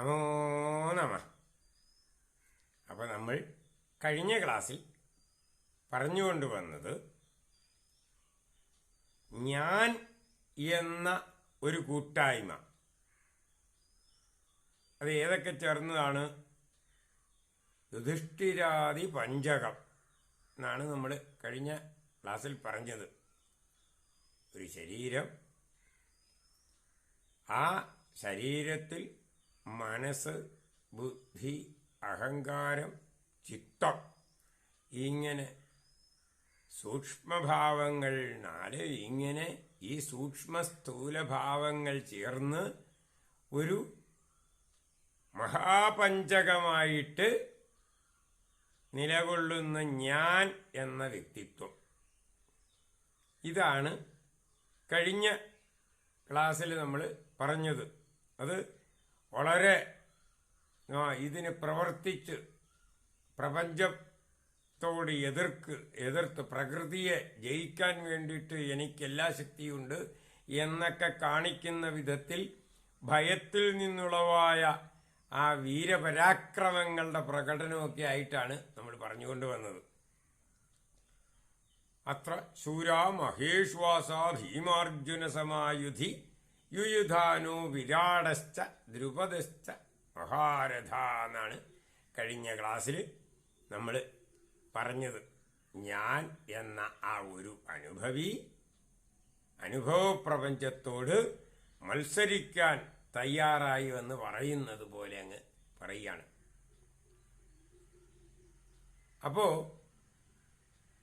നമോ നമ അപ്പോൾ നമ്മൾ കഴിഞ്ഞ ക്ലാസ്സിൽ പറഞ്ഞുകൊണ്ട് വന്നത് ഞാൻ എന്ന ഒരു കൂട്ടായ്മ. അത് ഏതൊക്കെ ചേർന്നതാണ്? യുധിഷ്ഠിരാദി പഞ്ചകം എന്നാണ് നമ്മൾ കഴിഞ്ഞ ക്ലാസ്സിൽ പറഞ്ഞത്. ഒരു ശരീരം. ആ ശരീരത്തിൽ മനസ്സ് ബുദ്ധി അഹങ്കാരം ചിത്തം ഇങ്ങനെ സൂക്ഷ്മഭാവങ്ങൾ നാല് ഇങ്ങനെ ഈ സൂക്ഷ്മ സ്ഥൂലഭാവങ്ങൾ ചേർന്ന് ഒരു മഹാപഞ്ചകമായിട്ട് നിലകൊള്ളുന്ന ഞാൻ എന്ന വ്യക്തിത്വം. ഇതാണ് കഴിഞ്ഞ ക്ലാസ്സിൽ നമ്മൾ പറഞ്ഞത്. അത് വളരെ ഇതിന് പ്രവർത്തിച്ച് പ്രപഞ്ചത്തോട് എതിർക്ക് എതിർത്ത് പ്രകൃതിയെ ജയിക്കാൻ വേണ്ടിയിട്ട് എനിക്ക് എല്ലാ ശക്തിയുണ്ട് എന്നൊക്കെ കാണിക്കുന്ന വിധത്തിൽ ഭയത്തിൽ നിന്നുളവായ ആ വീരപരാക്രമങ്ങളുടെ പ്രകടനമൊക്കെ ആയിട്ടാണ് നമ്മൾ പറഞ്ഞുകൊണ്ട് വന്നത്. അത്ര ശൂരാ മഹേഷ്വാസ ഭീമാർജുന സമായുധി യുയുധാനോ വിരാടശ്ച ദ്രുപദശ്ച മഹാരഥ എന്നാണ് കഴിഞ്ഞ ക്ലാസ്സിൽ നമ്മൾ പറഞ്ഞത്. ഞാൻ എന്ന ആ ഒരു അനുഭവി അനുഭവപ്രപഞ്ചത്തോട് മത്സരിക്കാൻ തയ്യാറായി എന്ന് പറയുന്നത് പോലെ അങ്ങ് പറയുകയാണ്. അപ്പോ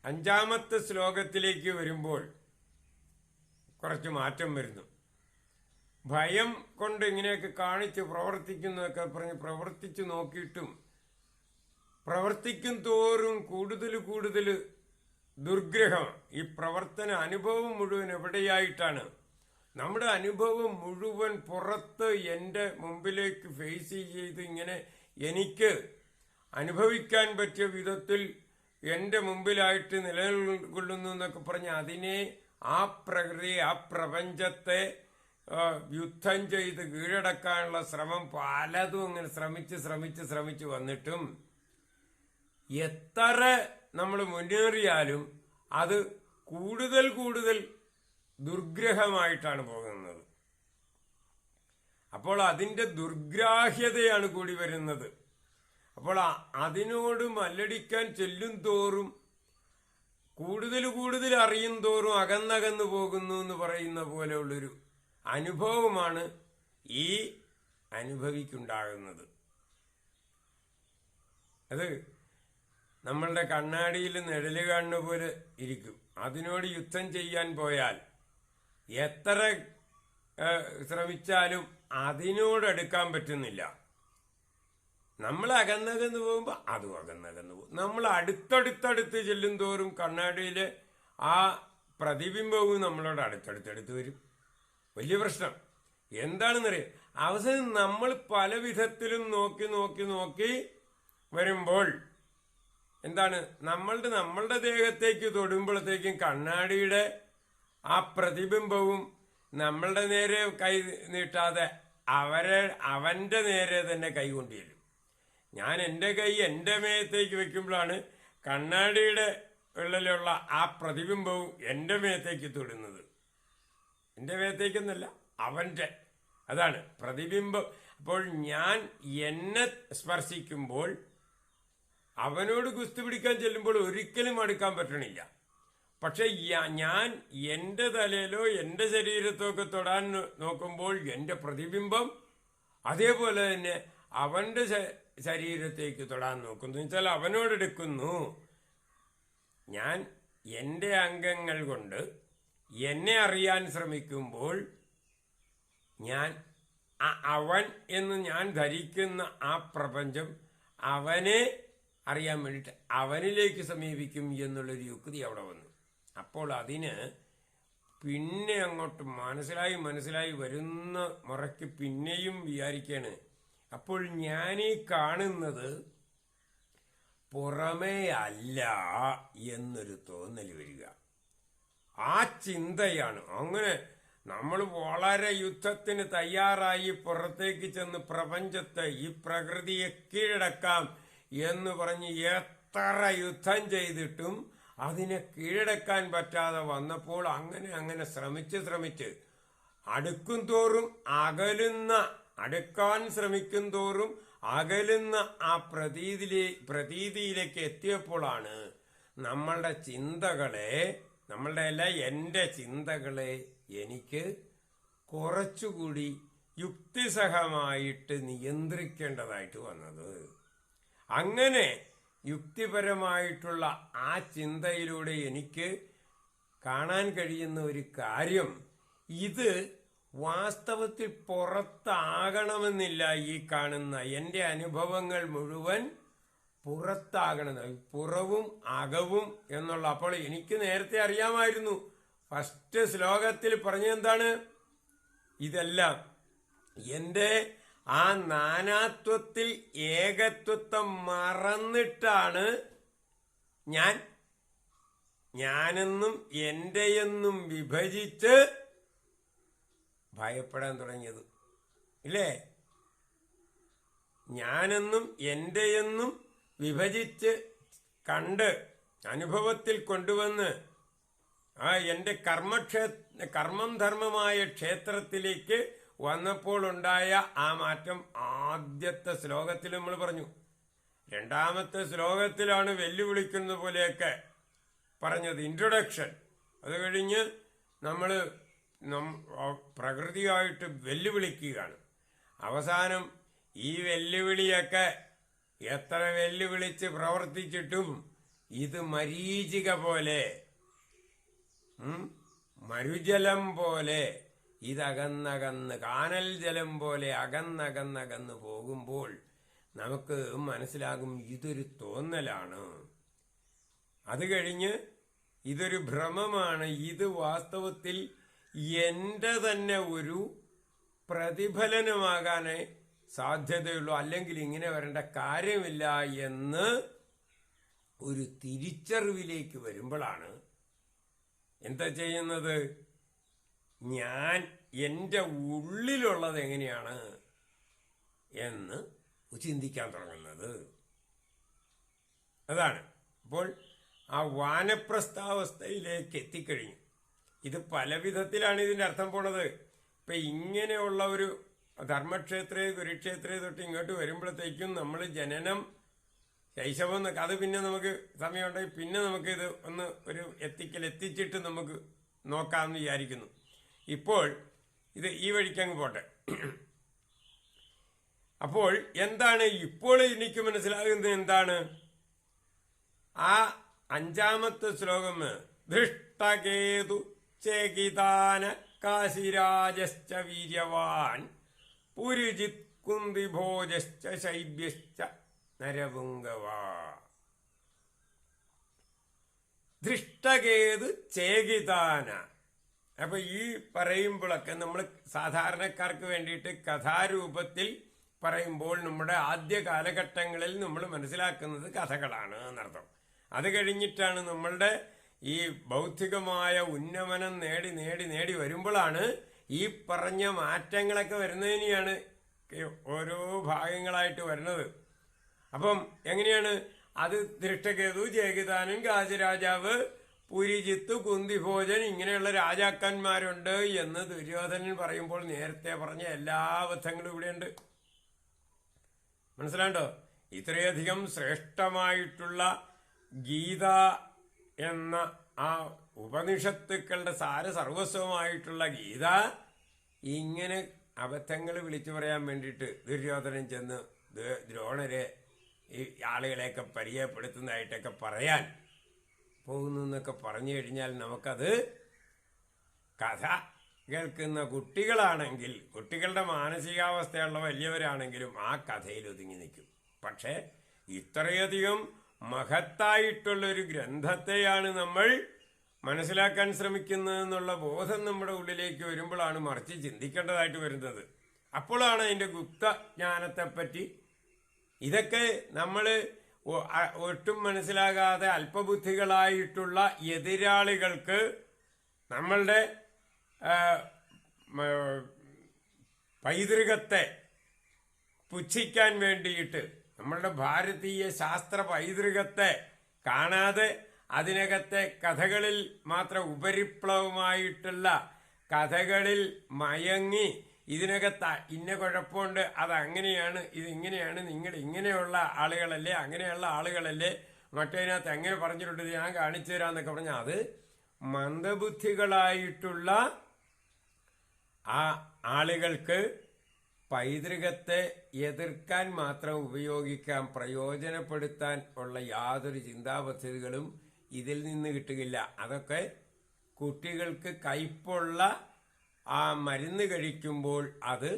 അഞ്ചാമത്തെ ശ്ലോകത്തിലേക്ക് വരുമ്പോൾ കുറച്ച് മാറ്റം വരുന്നു. ഭയം കൊണ്ട് ഇങ്ങനെയൊക്കെ കാണിച്ച് പ്രവർത്തിക്കുന്നതൊക്കെ പറഞ്ഞ് പ്രവർത്തിച്ചു നോക്കിയിട്ടും പ്രവർത്തിക്കും തോറും കൂടുതൽ കൂടുതൽ ദുർഗ്രഹം. ഈ പ്രവർത്തന അനുഭവം മുഴുവൻ എവിടെയായിട്ടാണ്? നമ്മുടെ അനുഭവം മുഴുവൻ പുറത്ത് എന്റെ മുമ്പിലേക്ക് ഫേസ് ചെയ്ത് ഇങ്ങനെ എനിക്ക് അനുഭവിക്കാൻ പറ്റിയ വിധത്തിൽ എന്റെ മുമ്പിലായിട്ട് നിലകൊള്ളുന്നു എന്നൊക്കെ പറഞ്ഞ് അതിനെ ആ പ്രകൃതി ആ പ്രപഞ്ചത്തെ യുദ്ധം ചെയ്ത് കീഴടക്കാനുള്ള ശ്രമം പലതും ഇങ്ങനെ ശ്രമിച്ച് ശ്രമിച്ച് ശ്രമിച്ച് വന്നിട്ടും എത്ര നമ്മൾ മുന്നേറിയാലും അത് കൂടുതൽ കൂടുതൽ ദുർഗ്രഹമായിട്ടാണ് പോകുന്നത്. അപ്പോൾ അതിന്റെ ദുർഗ്രാഹ്യതയാണ് കൂടി വരുന്നത്. അപ്പോൾ അതിനോട് മല്ലടിക്കാൻ ചെല്ലും തോറും കൂടുതൽ കൂടുതൽ അറിയും തോറും അകന്നകന്നു പോകുന്നു എന്ന് പറയുന്ന പോലെയുള്ളൊരു അനുഭവമാണ് ഈ അനുഭവിക്കുണ്ടാകുന്നത്. അത് നമ്മളുടെ കണ്ണാടിയിൽ നിഴൽ കാണുന്ന പോലെ ഇരിക്കും. അതിനോട് യുദ്ധം ചെയ്യാൻ പോയാൽ എത്ര ശ്രമിച്ചാലും അതിനോട് അടുക്കാൻ പറ്റുന്നില്ല. നമ്മൾ അകന്നകന്ന് പോകുമ്പോൾ അതും അകന്നകന്ന് പോകും. നമ്മൾ അടുത്തടുത്തടുത്ത് ചെല്ലും തോറും കണ്ണാടിയിലെ ആ പ്രതിബിംബവും നമ്മളോട് അടുത്തടുത്തടുത്ത് വരും. വലിയ പ്രശ്നം. എന്താണെന്നറിയാം? അവസാനം നമ്മൾ പല വിധത്തിലും നോക്കി നോക്കി നോക്കി വരുമ്പോൾ എന്താണ്? നമ്മളുടെ നമ്മളുടെ ദേഹത്തേക്ക് തൊടുമ്പോഴത്തേക്കും കണ്ണാടിയുടെ ആ പ്രതിബിംബവും നമ്മളുടെ നേരെ കൈ നീട്ടാതെ അവരെ അവന്റെ നേരെ തന്നെ കൈ കൊണ്ടുചെല്ലും. ഞാൻ എന്റെ കൈ എന്റെ മേയത്തേക്ക് വെക്കുമ്പോഴാണ് കണ്ണാടിയുടെ ഉള്ളിലുള്ള ആ പ്രതിബിംബവും എന്റെ മേയത്തേക്ക് തൊടുന്നത്. എന്റെ വേദത്തേക്കൊന്നല്ല അവന്റെ അതാണ് പ്രതിബിംബം. അപ്പോൾ ഞാൻ എന്നെ സ്പർശിക്കുമ്പോൾ അവനോട് കുസ്തി പിടിക്കാൻ ചെല്ലുമ്പോൾ ഒരിക്കലും അടുക്കാൻ പറ്റണില്ല. പക്ഷേ ഞാൻ എന്റെ തലയിലോ എന്റെ ശരീരത്തോ ഒക്കെ തൊടാൻ നോക്കുമ്പോൾ എന്റെ പ്രതിബിംബം അതേപോലെ തന്നെ അവന്റെ ശരീരത്തേക്ക് തൊടാൻ നോക്കുന്നു. വെച്ചാൽ അവനോടെടുക്കുന്നു ഞാൻ എന്റെ അംഗങ്ങൾ കൊണ്ട് എന്നെ അറിയാൻ ശ്രമിക്കുമ്പോൾ ഞാൻ അവൻ എന്ന് ഞാൻ ധരിക്കുന്ന ആ പ്രപഞ്ചം അവനെ അറിയാൻ വേണ്ടിയിട്ട് അവനിലേക്ക് സമീപിക്കും എന്നുള്ളൊരു യുക്തി അവിടെ വന്നു. അപ്പോൾ അതിന് പിന്നെ അങ്ങോട്ട് മനസ്സിലായി മനസ്സിലായി വരുന്ന മുറയ്ക്ക് പിന്നെയും വിചാരിക്കാണ്. അപ്പോൾ ഈ കാണുന്നത് പുറമേ അല്ല എന്നൊരു തോന്നൽ വരിക. ആ ചിന്തയാണ്. അങ്ങനെ നമ്മൾ വളരെ യുദ്ധത്തിന് തയ്യാറായി പുറത്തേക്ക് ചെന്ന് പ്രപഞ്ചത്തെ ഈ പ്രകൃതിയെ കീഴടക്കാം എന്ന് പറഞ്ഞ് എത്ര യുദ്ധം ചെയ്തിട്ടും അതിനെ കീഴടക്കാൻ പറ്റാതെ വന്നപ്പോൾ അങ്ങനെ അങ്ങനെ ശ്രമിച്ച് ശ്രമിച്ച് അടുക്കും തോറും അകലുന്ന അടുക്കാൻ ശ്രമിക്കും തോറും അകലുന്ന ആ പ്രതീതിയിലെ പ്രതീതിയിലേക്ക് എത്തിയപ്പോഴാണ് നമ്മളുടെ ചിന്തകളെ നമ്മളുടെ അല്ല എന്റെ ചിന്തകളെ എനിക്ക് കുറച്ചുകൂടി യുക്തിസഹമായിട്ട് നിയന്ത്രിക്കേണ്ടതായിട്ട് വന്നത്. അങ്ങനെ യുക്തിപരമായിട്ടുള്ള ആ ചിന്തയിലൂടെ എനിക്ക് കാണാൻ കഴിയുന്ന ഒരു കാര്യം ഇത് വാസ്തവത്തിൽ പുറത്താകണമെന്നില്ല ഈ കാണുന്ന എന്റെ അനുഭവങ്ങൾ മുഴുവൻ പുറത്താകണം പുറവും അകവും എന്നുള്ള അപ്പോൾ എനിക്ക് നേരത്തെ അറിയാമായിരുന്നു. ഫസ്റ്റ് ശ്ലോകത്തിൽ പറഞ്ഞെന്താണ് ഇതെല്ലാം. എന്റെ ആ നാനാത്വത്തിൽ ഏകത്വത്വം മറന്നിട്ടാണ് ഞാൻ ഞാനെന്നും എന്റെയെന്നും വിഭജിച്ച് ഭയപ്പെടാൻ തുടങ്ങിയത്. ഇല്ലേ? ഞാനെന്നും എന്റെയെന്നും വിഭജിച്ച് കണ്ട് അനുഭവത്തിൽ കൊണ്ടുവന്ന് ആ എന്റെ കർമ്മക്ഷേ കർമ്മം ധർമ്മമായ ക്ഷേത്രത്തിലേക്ക് വന്നപ്പോൾ ഉണ്ടായ ആ മാറ്റം ആദ്യത്തെ ശ്ലോകത്തിൽ നമ്മൾ പറഞ്ഞു. രണ്ടാമത്തെ ശ്ലോകത്തിലാണ് വെല്ലുവിളിക്കുന്ന പോലെയൊക്കെ പറഞ്ഞത്. ഇൻട്രൊഡക്ഷൻ അത് കഴിഞ്ഞ് നമ്മൾ പ്രകൃതിയായിട്ട് വെല്ലുവിളിക്കുകയാണ്. അവസാനം ഈ വെല്ലുവിളിയൊക്കെ എത്ര വെല്ലുവിളിച്ച് പ്രവർത്തിച്ചിട്ടും ഇത് മരീചിക പോലെ മരുജലം പോലെ ഇതകന്നകന്ന് കാനൽ ജലം പോലെ അകന്നകന്നകന്ന് പോകുമ്പോൾ നമുക്ക് മനസ്സിലാകും ഇതൊരു തോന്നലാണ്. അത് കഴിഞ്ഞ് ഇതൊരു ഭ്രമമാണ്. ഇത് വാസ്തവത്തിൽ എന്റെ തന്നെ ഒരു പ്രതിഫലനമാകാനേ സാധ്യതയുള്ളൂ. അല്ലെങ്കിൽ ഇങ്ങനെ വരേണ്ട കാര്യമില്ല എന്ന് ഒരു തിരിച്ചറിവിലേക്ക് വരുമ്പോഴാണ് എന്താ ചെയ്യുന്നത്? ഞാൻ എന്റെ ഉള്ളിലുള്ളത് എങ്ങനെയാണ് എന്ന് ചിന്തിക്കാൻ തുടങ്ങുന്നത്. അതാണ്. അപ്പോൾ ആ വാനപ്രസ്ഥാവസ്ഥയിലേക്ക് എത്തിക്കഴിഞ്ഞു. ഇത് പല വിധത്തിലാണ് ഇതിന്റെ അർത്ഥം പോണത്. ഇപ്പം ഇങ്ങനെയുള്ള ഒരു ധർമ്മക്ഷേത്രേ കുരുക്ഷേത്രേ തൊട്ട് ഇങ്ങോട്ട് വരുമ്പോഴത്തേക്കും നമ്മൾ ജനനം ശൈശവം എന്നൊക്കെ അത് പിന്നെ നമുക്ക് സമയമുണ്ടെങ്കിൽ പിന്നെ നമുക്ക് ഇത് ഒന്ന് ഒരു എത്തിക്കൽ എത്തിച്ചിട്ട് നമുക്ക് നോക്കാമെന്ന് വിചാരിക്കുന്നു. ഇപ്പോൾ ഇത് ഈ വഴിക്ക് അങ്ങ് പോട്ടെ. അപ്പോൾ എന്താണ് ഇപ്പോൾ എനിക്ക് മനസ്സിലാകുന്നത് എന്താണ്? ആ അഞ്ചാമത്തെ ശ്ലോകം ധൃഷ്ടകേതു ചേകിതാന കാശിരാജശ്ച വീര്യവാൻ. പുരുജിത് കുന്തിഭോജശ്ച ശൈബ്യശ്ച നരപുങ്കവാ. ധൃഷ്ടകേതു ചേകിതാന. അപ്പൊ ഈ പറയുമ്പോഴൊക്കെ നമ്മൾ സാധാരണക്കാർക്ക് വേണ്ടിയിട്ട് കഥാരൂപത്തിൽ പറയുമ്പോൾ നമ്മുടെ ആദ്യ കാലഘട്ടങ്ങളിൽ നമ്മൾ മനസ്സിലാക്കുന്നത് കഥകളാണ് എന്നർത്ഥം. അത് കഴിഞ്ഞിട്ടാണ് നമ്മളുടെ ഈ ബൗദ്ധികമായ ഉന്നമനം നേടി നേടി നേടി വരുമ്പോഴാണ് ഈ പറഞ്ഞ മാറ്റങ്ങളൊക്കെ വരുന്നതിനെയാണ് ഓരോ ഭാഗങ്ങളായിട്ട് വരുന്നത്. അപ്പം എങ്ങനെയാണ്? അത് ദൃഷ്ടകേതു ജയകിതാനൻ ഗാജരാജാവ് പുരിജിത്ത് കുന്തിഭോജൻ ഇങ്ങനെയുള്ള രാജാക്കന്മാരുണ്ട് എന്ന് ദുര്യോധനൻ പറയുമ്പോൾ നേരത്തെ പറഞ്ഞ എല്ലാ അബദ്ധങ്ങളും ഇവിടെയുണ്ട്. മനസ്സിലാണ്ടോ? ഇത്രയധികം ശ്രേഷ്ഠമായിട്ടുള്ള ഗീത എന്ന ആ ഉപനിഷത്തുക്കളുടെ സാര സർവസ്വമായിട്ടുള്ള ഗീത ഇങ്ങനെ അബദ്ധങ്ങൾ വിളിച്ചു പറയാൻ വേണ്ടിയിട്ട് ദുര്യോധനൻ ചെന്ന് ദ്രോണരെ ഈ ആളുകളെയൊക്കെ പരിചയപ്പെടുത്തുന്നതായിട്ടൊക്കെ പറയാൻ പോകുന്നു എന്നൊക്കെ പറഞ്ഞു കഴിഞ്ഞാൽ നമുക്കത് കഥ കേൾക്കുന്ന കുട്ടികളാണെങ്കിൽ കുട്ടികളുടെ മാനസികാവസ്ഥയുള്ള വലിയവരാണെങ്കിലും ആ കഥയിൽ ഒതുങ്ങി നിൽക്കും. പക്ഷേ ഇത്രയധികം മഹത്തായിട്ടുള്ള ഒരു ഗ്രന്ഥത്തെയാണ് നമ്മൾ മനസ്സിലാക്കാൻ ശ്രമിക്കുന്നത് എന്നുള്ള ബോധം നമ്മുടെ ഉള്ളിലേക്ക് വരുമ്പോഴാണ് മറിച്ച് ചിന്തിക്കേണ്ടതായിട്ട് വരുന്നത്. അപ്പോഴാണ് അതിന്റെ ഗുപ്ത ജ്ഞാനത്തെപ്പറ്റി ഇതൊക്കെ നമ്മൾ ഒട്ടും മനസ്സിലാകാതെ അല്പബുദ്ധികളായിട്ടുള്ള എതിരാളികൾക്ക് നമ്മളുടെ പൈതൃകത്തെ പുച്ഛിക്കാൻ വേണ്ടിയിട്ട് നമ്മളുടെ ഭാരതീയ ശാസ്ത്ര പൈതൃകത്തെ കാണാതെ അതിനകത്തെ കഥകളിൽ മാത്രം ഉപരിപ്ലവമായിട്ടുള്ള കഥകളിൽ മയങ്ങി ഇതിനകത്ത് ഇന്ന കുഴപ്പമുണ്ട് അത് അങ്ങനെയാണ് ഇത് ഇങ്ങനെയാണ് നിങ്ങൾ ഇങ്ങനെയുള്ള ആളുകളല്ലേ അങ്ങനെയുള്ള ആളുകളല്ലേ മറ്റേതിനകത്ത് എങ്ങനെ പറഞ്ഞിട്ടുണ്ട് ഞാൻ കാണിച്ചു തരാന്നൊക്കെ പറഞ്ഞാൽ അത് മന്ദബുദ്ധികളായിട്ടുള്ള ആ ആളുകൾക്ക് പൈതൃകത്തെ എതിർക്കാൻ മാത്രം ഉപയോഗിക്കാൻ പ്രയോജനപ്പെടുത്താൻ ഉള്ള യാതൊരു ചിന്താപദ്ധതികളും ഇതിൽ നിന്ന് കിട്ടുകയില്ല. അതൊക്കെ കുട്ടികൾക്ക് കയ്പുള്ള ആ മരുന്ന് കഴിക്കുമ്പോൾ അത്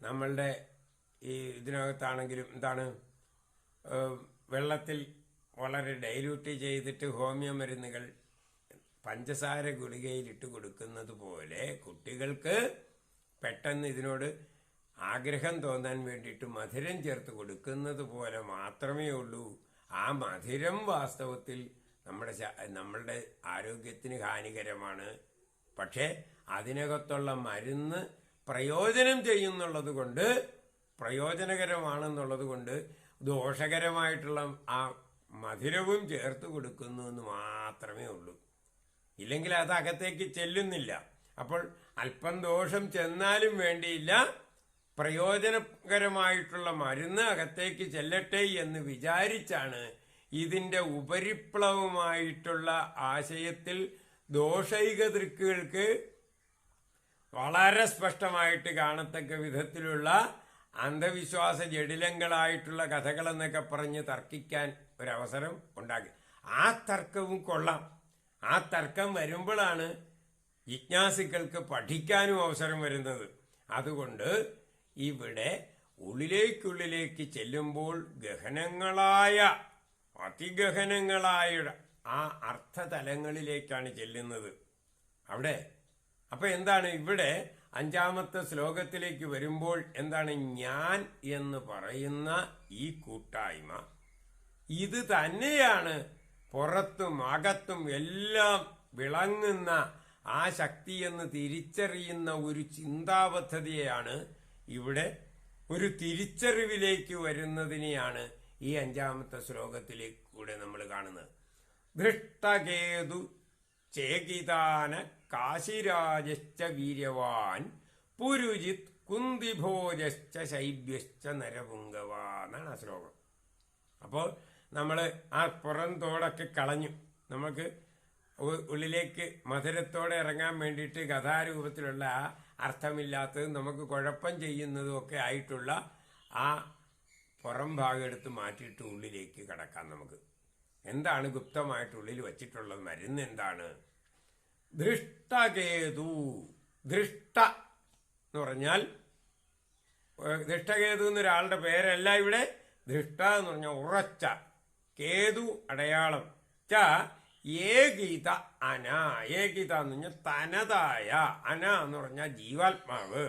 നമ്മളുടെ ഈ ഇതിനകത്താണെങ്കിലും എന്താണ് വെള്ളത്തിൽ വളരെ ഡൈല്യൂട്ട് ചെയ്തിട്ട് ഹോമിയോ മരുന്നുകൾ പഞ്ചസാര ഗുളികയിലിട്ട് കൊടുക്കുന്നത് പോലെ കുട്ടികൾക്ക് പെട്ടെന്ന് ഇതിനോട് ആഗ്രഹം തോന്നാൻ വേണ്ടിയിട്ട് മധുരം ചേർത്ത് കൊടുക്കുന്നത് പോലെ മാത്രമേ ഉള്ളൂ. ആ മധുരം വാസ്തവത്തിൽ നമ്മുടെ നമ്മളുടെ ആരോഗ്യത്തിന് ഹാനികരമാണ്. പക്ഷേ അതിനകത്തുള്ള മരുന്ന് പ്രയോജനം ചെയ്യുന്നുള്ളത് കൊണ്ട് പ്രയോജനകരമാണെന്നുള്ളത് കൊണ്ട് ദോഷകരമായിട്ടുള്ള ആ മധുരവും ചേർത്ത് കൊടുക്കുന്നു എന്ന് മാത്രമേ ഉള്ളൂ. ഇല്ലെങ്കിൽ അത് അകത്തേക്ക് ചെല്ലുന്നില്ല. അപ്പോൾ അല്പം ദോഷം ചെന്നാലും വേണ്ടിയില്ല. പ്രയോജനകരമായിട്ടുള്ള മരുന്ന് അകത്തേക്ക് ചെല്ലട്ടെ എന്ന് വിചാരിച്ചാണ് ഇതിന്റെ ഉപരിപ്ലവമായിട്ടുള്ള ആശയത്തിൽ ദോഷൈക ദൃക്കുകൾക്ക് വളരെ സ്പഷ്ടമായിട്ട് കാണത്തക്ക വിധത്തിലുള്ള അന്ധവിശ്വാസ ജടിലങ്ങളായിട്ടുള്ള കഥകളെന്നൊക്കെ പറഞ്ഞ് തർക്കിക്കാൻ ഒരവസരം ഉണ്ടാക്കി. ആ തർക്കവും കൊള്ളാം. ആ തർക്കം വരുമ്പോഴാണ് ജിജ്ഞാസുക്കൾക്ക് പഠിക്കാനും അവസരം വരുന്നത്. അതുകൊണ്ട് ഇവിടെ ഉള്ളിലേക്കുള്ളിലേക്ക് ചെല്ലുമ്പോൾ ഗഹനങ്ങളായ അതിഗഹനങ്ങളായ ആ അർത്ഥതലങ്ങളിലേക്കാണ് ചെല്ലുന്നത്. അവിടെ അപ്പൊ എന്താണ് ഇവിടെ അഞ്ചാമത്തെ ശ്ലോകത്തിലേക്ക് വരുമ്പോൾ എന്താണ് ഞാൻ എന്ന് പറയുന്ന ഈ കൂട്ടായ്മ? ഇത് തന്നെയാണ് പുറത്തും അകത്തും എല്ലാം വിളങ്ങുന്ന ആ ശക്തി എന്ന് തിരിച്ചറിയുന്ന ഒരു ചിന്താപദ്ധതിയെയാണ് ഇവിടെ ഒരു തിരിച്ചറിവിലേക്ക് വരുന്നതിനെയാണ് ഈ അഞ്ചാമത്തെ ശ്ലോകത്തിലേക്ക് കൂടെ നമ്മൾ കാണുന്നത്. ദൃഷ്ടകേതു ചേകിതാന കാശിരാജശ്ച വീര്യവാൻ പുരുജിത് കുന്തിഭോജശ്ച ശൈബ്യശ്ച നരപുങ്കവ എന്നാണ് ആ ശ്ലോകം. അപ്പോൾ നമ്മൾ ആ പുറം തോടൊക്കെ കളഞ്ഞു. നമുക്ക് ഉള്ളിലേക്ക് മധുരത്തോടെ ഇറങ്ങാൻ വേണ്ടിയിട്ട് കഥാരൂപത്തിലുള്ള ആ അർത്ഥമില്ലാത്തതും നമുക്ക് കുഴപ്പം ചെയ്യുന്നതും ഒക്കെ ആയിട്ടുള്ള ആ പുറം ഭാഗം എടുത്ത് മാറ്റിയിട്ട് ഉള്ളിലേക്ക് കടക്കാം നമുക്ക്. എന്താണ് ഗുപ്തമായിട്ട് ഉള്ളിൽ വച്ചിട്ടുള്ളത് മരുന്ന് എന്താണ്? ദൃഷ്ടകേതു ദൃഷ്ട എന്ന് പറഞ്ഞാൽ ധൃഷ്ടകേതു എന്നൊരാളുടെ പേരല്ല ഇവിടെ. ദൃഷ്ട എന്ന് പറഞ്ഞാൽ ഉറച്ച കേതു അടയാളം. ച ഏകീത അന. ഏകീത എന്ന് പറഞ്ഞാൽ തനതായ അന എന്ന് പറഞ്ഞാൽ ജീവാത്മാവ്.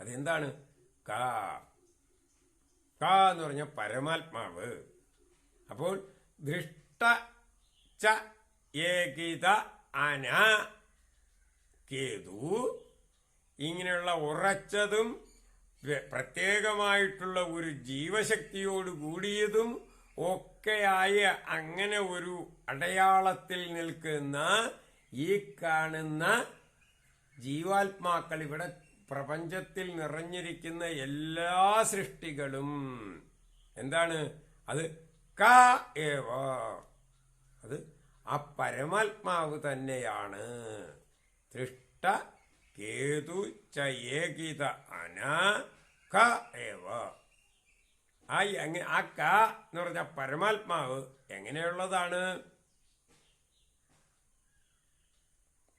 അതെന്താണ്? ക. കാ എന്ന് പറഞ്ഞ പരമാത്മാവ്. അപ്പോൾ ദൃഷ്ട ച ഏകീത അന കേതു ഇങ്ങനെയുള്ള ഉറച്ചതും പ്രത്യേകമായിട്ടുള്ള ഒരു ജീവശക്തിയോട് കൂടിയതും ഒക്കെയായ അങ്ങനെ ഒരു അടയാളത്തിൽ നിൽക്കുന്ന ഈ കാണുന്ന ജീവാത്മാക്കൾ ഇവിടെ പ്രപഞ്ചത്തിൽ നിറഞ്ഞിരിക്കുന്ന എല്ലാ സൃഷ്ടികളും. എന്താണ്? അത് ക ഏവ അത് ആ പരമാത്മാവ് തന്നെയാണ്. തൃഷ്ട കേതു ച ഏകിത അന ക ഏവ ആ എങ്ങനെ ആ ക എന്ന് പറഞ്ഞ പരമാത്മാവ് എങ്ങനെയുള്ളതാണ്?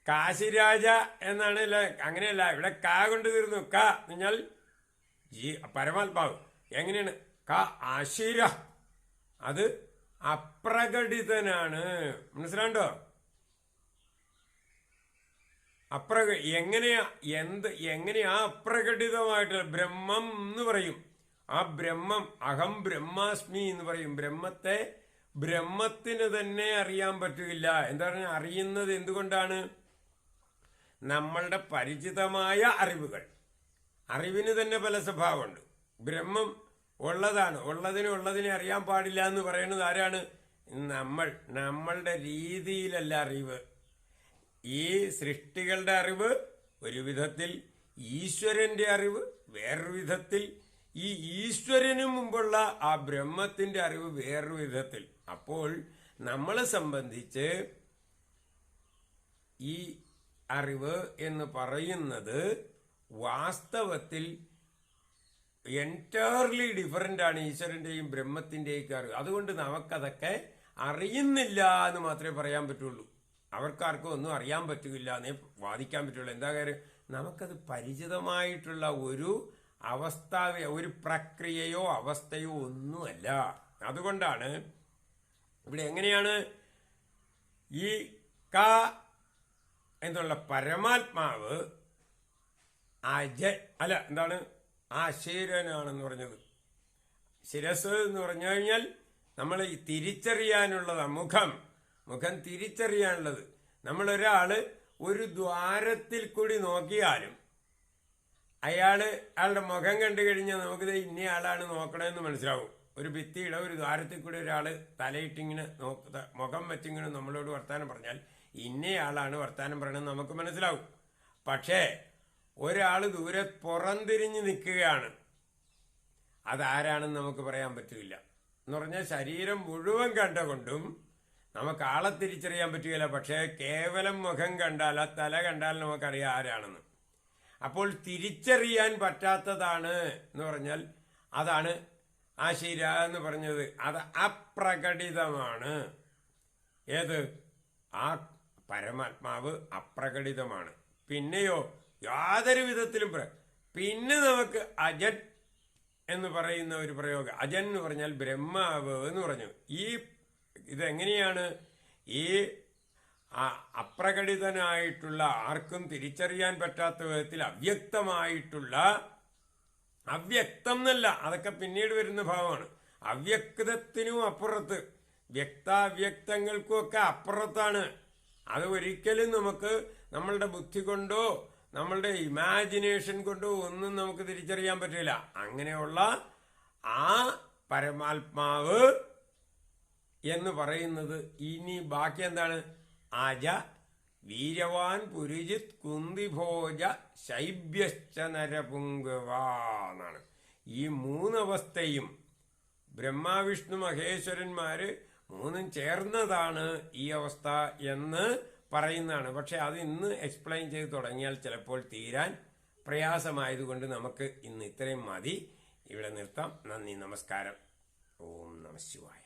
കാശിരാജ എന്നാണ് അല്ല അങ്ങനെയല്ല ഇവിടെ ക കൊണ്ട് തീർന്നു ക എന്ന് ജീ പരമാത്മാവ്. എങ്ങനെയാണ്? ക ആശിര. അത് അപ്രകടിതനാണ്. മനസ്സിലാണ്ടോ? അപ്രക എങ്ങനെയാ എന്ത് എങ്ങനെയാ അപ്രകടിതമായിട്ട് ബ്രഹ്മം എന്ന് പറയും. ആ ബ്രഹ്മം അഹം ബ്രഹ്മാസ്മി എന്ന് പറയും. ബ്രഹ്മത്തെ ബ്രഹ്മത്തിന് തന്നെ അറിയാൻ പറ്റുകയില്ല എന്താ പറഞ്ഞാൽ അറിയുന്നത് എന്തുകൊണ്ടാണ്? നമ്മളുടെ പരിചിതമായ അറിവുകൾ. അറിവിന് തന്നെ പല സ്വഭാവമുണ്ട്. ബ്രഹ്മം ഉള്ളതാണ്. ഉള്ളതിന് ഉള്ളതിനെ അറിയാൻ പാടില്ല എന്ന് പറയുന്നത് ആരാണ്? നമ്മൾ. നമ്മളുടെ രീതിയിലല്ല അറിവ്. ഈ സൃഷ്ടികളുടെ അറിവ് ഒരു വിധത്തിൽ ഈശ്വരന്റെ അറിവ് വേറൊരു വിധത്തിൽ ഈ ഈശ്വരനു മുമ്പുള്ള ആ ബ്രഹ്മത്തിന്റെ അറിവ് വേറൊരു വിധത്തിൽ. അപ്പോൾ നമ്മളെ സംബന്ധിച്ച് ഈ അറിവ് എന്ന് പറയുന്നത് വാസ്തവത്തിൽ എന്റയർലി ഡിഫറന്റ് ആണ് ഈശ്വരന്റെയും ബ്രഹ്മത്തിന്റെയൊക്കെ അറിവ്. അതുകൊണ്ട് നമുക്കതൊക്കെ അറിയുന്നില്ല എന്ന് മാത്രമേ പറയാൻ പറ്റുള്ളൂ. അവർക്കാർക്കും ഒന്നും അറിയാൻ പറ്റില്ല എന്നേ വാദിക്കാൻ പറ്റുള്ളൂ. എന്താ കാര്യം? നമുക്കത് പരിചിതമായിട്ടുള്ള ഒരു അവസ്ഥ ഒരു പ്രക്രിയയോ അവസ്ഥയോ ഒന്നുമല്ല. അതുകൊണ്ടാണ് ഇവിടെ എങ്ങനെയാണ് ഈ ക എന്നുള്ള പരമാത്മാവ് അജ അല്ല എന്താണ്? ആശീരനാണെന്ന് പറഞ്ഞത്. ശിരസ് എന്ന് പറഞ്ഞു കഴിഞ്ഞാൽ നമ്മൾ ഈ തിരിച്ചറിയാനുള്ളത് മുഖം. മുഖം തിരിച്ചറിയാനുള്ളത്. നമ്മളൊരാൾ ഒരു ദ്വാരത്തിൽ കൂടി നോക്കിയാലും അയാൾ അയാളുടെ മുഖം കണ്ടു കഴിഞ്ഞാൽ നമുക്കിത് ഇന്ന ആളാണ് നോക്കണമെന്ന് മനസ്സിലാവും. ഒരു ഭിത്തിയുടെ ഒരു ദ്വാരത്തിൽ കൂടി ഒരാൾ തലയിട്ടിങ്ങനെ നോക്ക മുഖം വെച്ചിങ്ങനെ നമ്മളോട് വർത്താനം പറഞ്ഞാൽ ഇന്നയാളാണ് വർത്താനം പറയണമെന്ന് നമുക്ക് മനസ്സിലാവും. പക്ഷേ ഒരാൾ ദൂരെ പുറംതിരിഞ്ഞ് നിൽക്കുകയാണ്. അതാരാണെന്ന് നമുക്ക് പറയാൻ പറ്റില്ല. എന്ന് പറഞ്ഞാൽ ശരീരം മുഴുവൻ കണ്ടുകൊണ്ടും നമുക്ക് ആളെ തിരിച്ചറിയാൻ പറ്റുകയില്ല. പക്ഷേ കേവലം മുഖം കണ്ടാൽ ആ തല കണ്ടാൽ നമുക്കറിയാം ആരാണെന്ന്. അപ്പോൾ തിരിച്ചറിയാൻ പറ്റാത്തതാണ് എന്ന് പറഞ്ഞാൽ അതാണ് ആശീര ശിര എന്ന് പറഞ്ഞത്. അത് അപ്രകടിതമാണ്. ഏത്? ആ പരമാത്മാവ് അപ്രകടിതമാണ്. പിന്നെയോ യാതൊരു വിധത്തിലും പിന്നെ നമുക്ക് അജൻ എന്ന് പറയുന്ന ഒരു പ്രയോഗം. അജൻ എന്ന് പറഞ്ഞാൽ ബ്രഹ്മാവ് എന്ന് പറഞ്ഞു. ഈ ഇതെങ്ങനെയാണ്? ഈ അപ്രകടിതനായിട്ടുള്ള ആർക്കും തിരിച്ചറിയാൻ പറ്റാത്ത വിധത്തിൽ അവ്യക്തമായിട്ടുള്ള അവ്യക്തം എന്നല്ല അതൊക്കെ പിന്നീട് വരുന്ന ഭാവമാണ്. അവ്യക്തത്തിനും അപ്പുറത്ത് വ്യക്താവ്യക്തങ്ങൾക്കും ഒക്കെ അപ്പുറത്താണ്. അത് ഒരിക്കലും നമുക്ക് നമ്മളുടെ ബുദ്ധി കൊണ്ടോ നമ്മളുടെ ഇമാജിനേഷൻ കൊണ്ടോ ഒന്നും നമുക്ക് തിരിച്ചറിയാൻ പറ്റില്ല. അങ്ങനെയുള്ള ആ പരമാത്മാവ് എന്ന് പറയുന്നത് ഇനി ബാക്കി എന്താണ്? അജ വീരവാൻ പുരുജിത് കുന്തിഭോജ ശൈബ്യശ്ച നരപുങ്കവ ഈ മൂന്നവസ്ഥയും ബ്രഹ്മാവിഷ്ണു മഹേശ്വരന്മാര് മൂന്നും ചേർന്നതാണ് ഈ അവസ്ഥ എന്ന് പറയുന്നതാണ്. പക്ഷെ അത് ഇന്ന് എക്സ്പ്ലെയിൻ ചെയ്ത് തുടങ്ങിയാൽ ചിലപ്പോൾ തീരാൻ പ്രയാസമായതുകൊണ്ട് നമുക്ക് ഇന്ന് ഇത്രയും മതി. ഇവിടെ നിർത്താം. നന്ദി നമസ്കാരം. ഓം നമ ശിവായ.